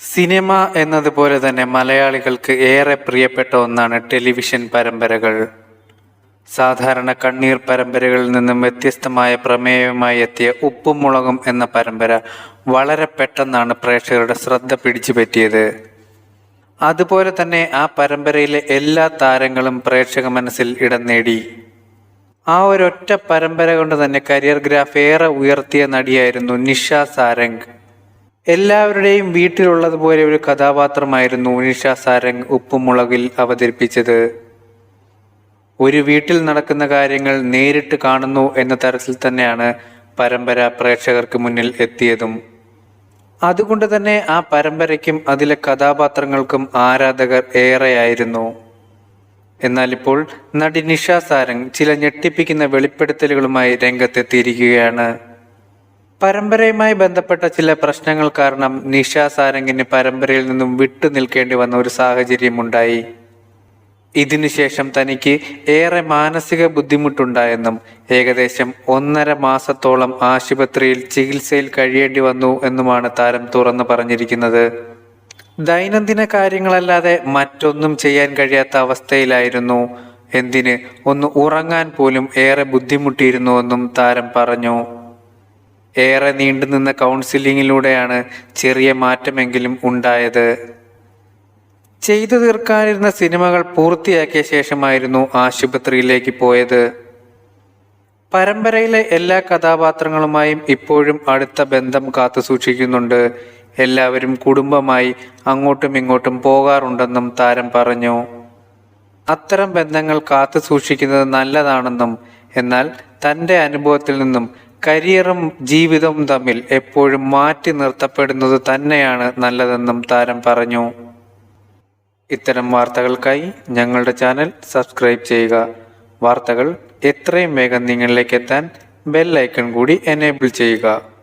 Cinema എന്നതുപോലെ തന്നെ മലയാളികൾക്ക് ഏറെ പ്രിയപ്പെട്ട ഒന്നാണ് ടെലിവിഷൻ പരമ്പരകൾ. സാധാരണ കണ്ണീർ പരമ്പരകളിൽ നിന്നും വ്യത്യസ്തമായ പ്രമേയവുമായി എത്തിയ ഉപ്പും മുളകും എന്ന പരമ്പര വളരെ പെട്ടെന്നാണ് പ്രേക്ഷകരുടെ ശ്രദ്ധ പിടിച്ചു പറ്റിയത്. അതുപോലെ തന്നെ ആ പരമ്പരയിലെ എല്ലാ താരങ്ങളും പ്രേക്ഷക മനസ്സിൽ ഇടം നേടി. ആ ഒരൊറ്റ പരമ്പര കൊണ്ട് തന്നെ കരിയർ ഗ്രാഫ് ഏറെ ഉയർത്തിയ നടിയായിരുന്നു നിഷ സാരംഗ്. എല്ലാവരുടെയും വീട്ടിലുള്ളതുപോലെ ഒരു കഥാപാത്രമായിരുന്നു നിഷ സാരംഗ് ഉപ്പുമുളകിൽ അവതരിപ്പിച്ചത്. ഒരു വീട്ടിൽ നടക്കുന്ന കാര്യങ്ങൾ നേരിട്ട് കാണുന്നു എന്ന തരത്തിൽ തന്നെയാണ് പരമ്പര പ്രേക്ഷകർക്ക് മുന്നിൽ എത്തിയതും. അതുകൊണ്ട് തന്നെ ആ പരമ്പരയ്ക്കും അതിലെ കഥാപാത്രങ്ങൾക്കും ആരാധകർ ഏറെയായിരുന്നു. എന്നാൽ ഇപ്പോൾ നടി നിഷ സാരംഗ് ചില ഞെട്ടിപ്പിക്കുന്ന വെളിപ്പെടുത്തലുകളുമായി രംഗത്തെത്തിയിരിക്കുകയാണ്. പരമ്പരയുമായി ബന്ധപ്പെട്ട ചില പ്രശ്നങ്ങൾ കാരണം നിഷ സാരംഗിന് പരമ്പരയിൽ നിന്നും വിട്ടു നിൽക്കേണ്ടി വന്ന ഒരു സാഹചര്യമുണ്ടായി ഇതിനുശേഷം തനിക്ക് ഏറെ മാനസിക ബുദ്ധിമുട്ടുണ്ടായെന്നും ഏകദേശം ഒന്നര മാസത്തോളം ആശുപത്രിയിൽ ചികിത്സയിൽ കഴിയേണ്ടി വന്നു എന്നുമാണ് താരം തുറന്നു പറഞ്ഞിരിക്കുന്നത്. ദൈനംദിന കാര്യങ്ങളല്ലാതെ മറ്റൊന്നും ചെയ്യാൻ കഴിയാത്ത അവസ്ഥയിലായിരുന്നു. എന്തിന്? ഒന്ന് ഉറങ്ങാൻ പോലും ഏറെ ബുദ്ധിമുട്ടിയിരുന്നുവെന്നും താരം പറഞ്ഞു. ഏറെ നീണ്ടുനിന്ന കൗൺസിലിങ്ങിലൂടെയാണ് ചെറിയ മാറ്റമെങ്കിലും ഉണ്ടായത്. ചെയ്തു തീർക്കാനിരുന്ന സിനിമകൾ പൂർത്തിയാക്കിയ ശേഷമായിരുന്നു ആശുപത്രിയിലേക്ക് പോയത്. പരമ്പരയിലെ എല്ലാ കഥാപാത്രങ്ങളുമായും ഇപ്പോഴും അടുത്ത ബന്ധം കാത്തു സൂക്ഷിക്കുന്നുണ്ട് എല്ലാവരും കുടുംബമായി അങ്ങോട്ടും ഇങ്ങോട്ടും പോകാറുണ്ടെന്നും താരം പറഞ്ഞു. അത്തരം ബന്ധങ്ങൾ കാത്തു സൂക്ഷിക്കുന്നത് നല്ലതാണെന്നും എന്നാൽ തന്റെ അനുഭവത്തിൽ നിന്നും കരിയറും ജീവിതവും തമ്മിൽ എപ്പോഴും മാറ്റി നിർത്തപ്പെടുന്നത് തന്നെയാണ് നല്ലതെന്നും താരം പറഞ്ഞു. ഇത്തരം വാർത്തകൾക്കായി ഞങ്ങളുടെ ചാനൽ സബ്സ്ക്രൈബ് ചെയ്യുക. വാർത്തകൾ എത്രയും വേഗം നിങ്ങളിലേക്ക് എത്താൻ ബെൽ ഐക്കൺ കൂടി എനേബിൾ ചെയ്യുക.